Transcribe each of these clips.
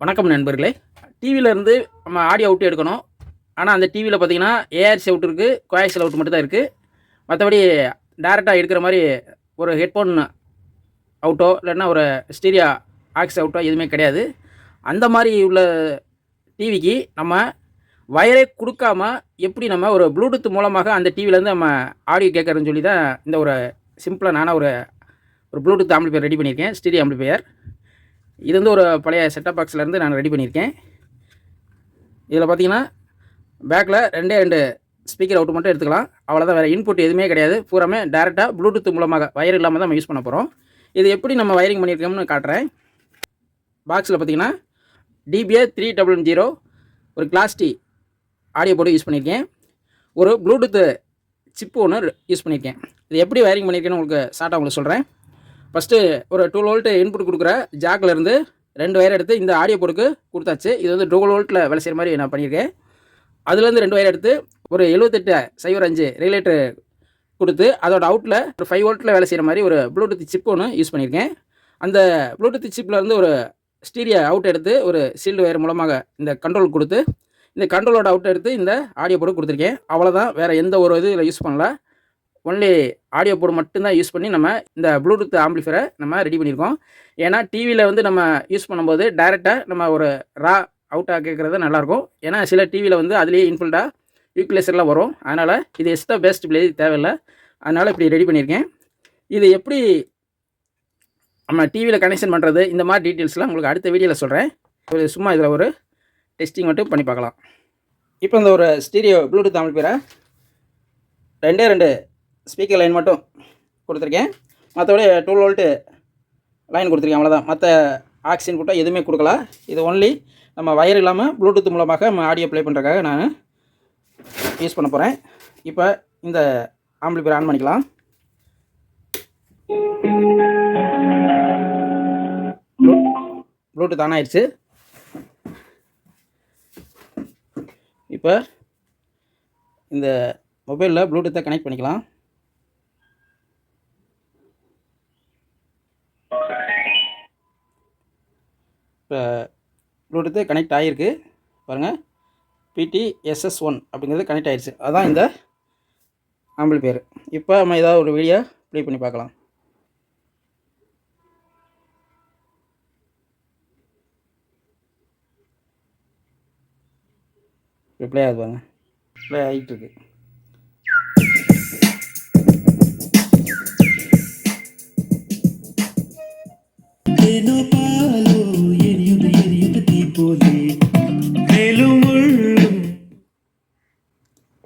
வணக்கம் நண்பர்களே. டிவியில் இருந்து நம்ம ஆடியோ அவுட் எடுக்கணும். ஆனால் அந்த டிவியில் பார்த்தீங்கன்னா ஏஆர்சி அவுட் இருக்குது கோஆக்சல் அவுட் மட்டும் தான் இருக்குது மற்றபடி டேரெக்டாக எடுக்கிற மாதிரி ஒரு ஹெட்ஃபோன் அவுட்டோ இல்லைன்னா ஒரு ஸ்டீரியா ஆக்ஸ் அவுட்டோ எதுவுமே கிடையாது. அந்த மாதிரி உள்ள டிவிக்கு நம்ம வயரே கொடுக்காம எப்படி நம்ம ஒரு ப்ளூடூத் மூலமாக அந்த டிவிலேருந்து நம்ம ஆடியோ கேட்குறதுன்னு சொல்லி தான் இந்த ஒரு சிம்பிளாக நானாக ஒரு ஒரு ப்ளூடூத் ஆம்பிளிஃபையர் ரெடி பண்ணியிருக்கேன் ஸ்டீரியோ ஆம்பிளிஃபையர் இது வந்து ஒரு பழைய செட்டப் பாக்ஸ்லேருந்து நான் ரெடி பண்ணியிருக்கேன். இதில் பார்த்தீங்கன்னா பேக்கில் ரெண்டே ரெண்டு ஸ்பீக்கர் அவுட் மட்டும் எடுத்துக்கலாம். அவ்வளோதான் வேறு இன்புட் எதுவுமே கிடையாது. பூராமே டேரெக்டாக ப்ளூடூத் மூலமாக வயர் இல்லாமல் தான் நம்ம யூஸ் பண்ண போகிறோம் இது எப்படி நம்ம வயரிங் பண்ணியிருக்கோம்னு காட்டுறேன். பாக்ஸில் பார்த்தீங்கன்னா டிபிஏ த்ரீ டபுள் ஜீரோ ஒரு class D audio board use பண்ணியிருக்கேன். ஒரு ப்ளூடூத்து சிப்பு ஒன்று யூஸ் பண்ணியிருக்கேன். இது எப்படி வயரிங் பண்ணியிருக்கேன்னு உங்களுக்கு ஷார்ட்டாக உங்களுக்கு சொல்கிறேன் ஃபஸ்ட்டு ஒரு டூ வோல்ட்டு இன்புட் கொடுக்குற ஜாக்கில் இருந்து ரெண்டு வயர் எடுத்து இந்த ஆடியோ போர்டுக்கு கொடுத்தாச்சு. இது வந்து டூ வோல்ட்டில் வேலை செய்கிற மாதிரி நான் பண்ணியிருக்கேன். அதுலேருந்து ரெண்டு வயர் எடுத்து ஒரு எழுபத்தெட்டு சைவர் அஞ்சு ரெகுலேட்டர் கொடுத்து அதோட அவுட்டில் ஒரு ஃபைவ் வோல்ட்டில் வேலை செய்கிற மாதிரி ஒரு ப்ளூடூத் சிப் ஒன்று யூஸ் பண்ணியிருக்கேன். அந்த ப்ளூடூத் சிப்பில் இருந்து ஒரு ஸ்டீரியோ அவுட் எடுத்து ஒரு சீல்டு வயர் மூலமாக இந்த கண்ட்ரோல் கொடுத்து இந்த கண்ட்ரோலோட அவுட் எடுத்து இந்த ஆடியோ போர்டு கொடுத்துருக்கேன். அவ்வளோதான் வேறு எந்த ஒரு இது இதில் யூஸ் பண்ணல. ஒன்லி ஆடியோ போர்டு மட்டும்தான் யூஸ் பண்ணி நம்ம இந்த ப்ளூடூத் ஆம்பிளிஃபரை நம்ம ரெடி பண்ணியிருக்கோம். ஏன்னா டிவியில் வந்து நம்ம யூஸ் பண்ணும்போது டைரெக்டாக நம்ம ஒரு ரா அவுட்டாக கேட்குறது நல்லாயிருக்கும். ஏன்னா சில டிவியில் வந்து அதுலேயே இன்ஃபுல்டாக யூக்லேசர்லாம் வரும். அதனால் இது எக்ஸ்ட்ரா பெஸ்ட் பிளே தேவையில்லை. அதனால் இப்படி ரெடி பண்ணியிருக்கேன். இது எப்படி நம்ம டிவியில் கனெக்ஷன் பண்ணுறது இந்த மாதிரி டீட்டெயில்ஸ்லாம் உங்களுக்கு அடுத்த வீடியோவில் சொல்கிறேன் ஒரு சும்மா இதில் ஒரு டெஸ்டிங் மட்டும் பண்ணி பார்க்கலாம். இப்போ இந்த ஒரு ஸ்டீரியோ ப்ளூடூத் அமைப்பிற ரெண்டே ரெண்டு ஸ்பீக்கர் லைன் மட்டும் கொடுத்துருக்கேன். மற்றபடி டூ வோல்ட்டு லைன் கொடுத்துருக்கேன் அவ்வளோதான் மற்ற ஆக்சிஜன் கூட்டம் எதுவுமே கொடுக்கல. இது ஒன்லி நம்ம வயர் இல்லாமல் ப்ளூடூத் மூலமாக நம்ம ஆடியோ ப்ளே பண்ணுறதுக்காக நான் யூஸ் பண்ண போகிறேன் இப்போ இந்த ஆம்பிளிஃபையர் ஆன் பண்ணிக்கலாம். ப்ளூடூத் ஆன் ஆயிடுச்சு. இப்போ இந்த மொபைலில் ப்ளூடூத்தை கனெக்ட் பண்ணிக்கலாம். இப்போ ப்ளூடூத்து கனெக்ட் ஆகிருக்கு பாருங்கள் பிடி எஸ்எஸ் ஒன் அப்படிங்கிறது கனெக்ட் ஆகிடுச்சு அதான் இந்த ஆம்பிள் பேர் இப்போ நம்ம ஏதாவது ஒரு வீடியோ ப்ளே பண்ணி பார்க்கலாம் ப்ளே ஆகுது பாருங்க ப்ளே ஆகிட்டு இருக்கு ಏನೋ ಪಾಲು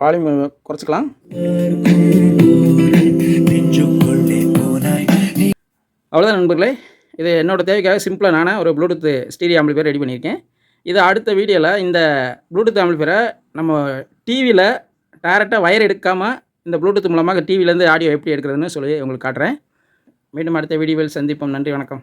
வால்யூம் குறைச்சிக்கலாம். அவ்வளோதான் நண்பர்களே. இது என்னோடய தேவைக்காக சிம்பிளாக நான் ஒரு ப்ளூடூத் ஸ்டீரியோ ஆம்பிளிஃபயர் ரெடி பண்ணியிருக்கேன். இது அடுத்த வீடியோவில் இந்த ப்ளூடூத் ஆம்பிளிஃபயரை நம்ம டிவியில் டேரெக்டாக வயர் எடுக்காமல் இந்த ப்ளூடூத் மூலமாக டிவிலேருந்து ஆடியோ எப்படி எடுக்கிறதுன்னு சொல்லி உங்களுக்கு காட்டுறேன். மீண்டும் அடுத்த வீடியோவில் சந்திப்போம். நன்றி வணக்கம்.